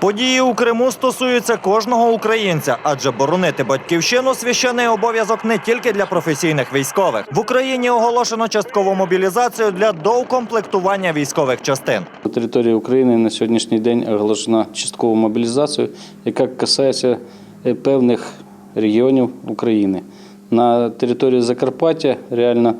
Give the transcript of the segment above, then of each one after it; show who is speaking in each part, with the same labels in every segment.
Speaker 1: Події у Криму стосуються кожного українця, адже боронити батьківщину священний обов'язок не тільки для професійних військових. В Україні оголошено часткову мобілізацію для доукомплектування військових частин.
Speaker 2: На території України на сьогоднішній день оголошена часткова мобілізація, яка касається е, певних регіонів України. На території Закарпаття реально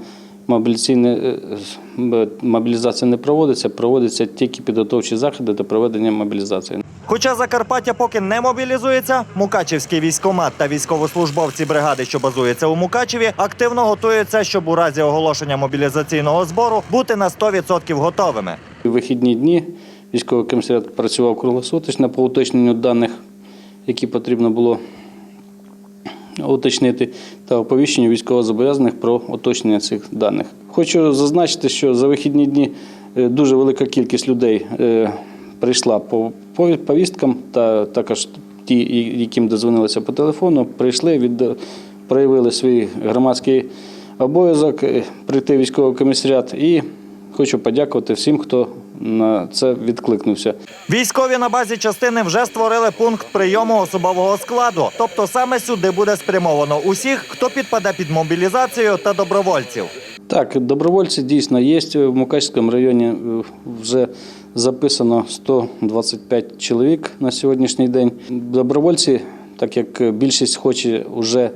Speaker 2: мобілізація не проводиться, проводяться тільки підготовчі заходи до проведення мобілізації.
Speaker 1: Хоча Закарпаття поки не мобілізується, Мукачівський військомат та військовослужбовці бригади, що базується у Мукачеві, активно готуються, щоб у разі оголошення мобілізаційного збору бути на 100% готовими.
Speaker 2: У вихідні дні військовий комісаріат працював круглосуточно по уточненню даних, які потрібно було уточнити, та оповіщенню військовозобов'язаних про уточнення цих даних. Хочу зазначити, що за вихідні дні е, дуже велика кількість людей е, прийшла по повісткам, та також ті, яким дозвонилися по телефону, прийшли, від, проявили свій громадський обов'язок е, прийти в військовий комісаріат і хочу подякувати всім, хто на це відкликнувся.
Speaker 1: Військові на базі частини вже створили пункт прийому особового складу. Тобто саме сюди буде спрямовано усіх, хто підпаде під мобілізацію та добровольців.
Speaker 2: Так, добровольці дійсно є. В Мукачському районі е, вже записано 125 чоловік на сьогоднішній день. Добровольці, так як більшість хоче вже,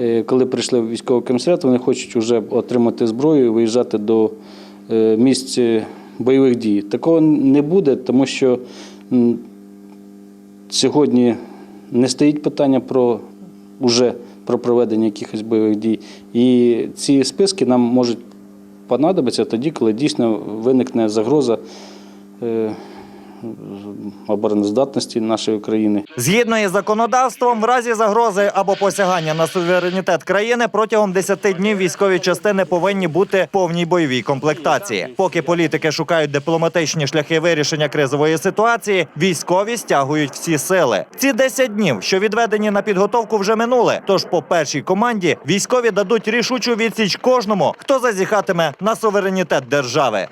Speaker 2: е, коли прийшли в військовий комісаріат, вони хочуть вже отримати зброю і виїжджати до е, місць бойових дій. Такого не буде, тому що сьогодні не стоїть питання про уже про проведення якихось бойових дій. І ці списки нам можуть понадобитися тоді, коли дійсно виникне загроза е, обороноздатності нашої країни.
Speaker 1: Згідно із законодавством, в разі загрози або посягання на суверенітет країни протягом 10 днів військові частини повинні бути в повній бойовій комплектації. Поки політики шукають дипломатичні шляхи вирішення кризової ситуації, військові стягують всі сили. Ці 10 днів, що відведені на підготовку, вже минули. Тож по першій команді військові дадуть рішучу відсіч кожному, хто зазіхатиме на суверенітет держави.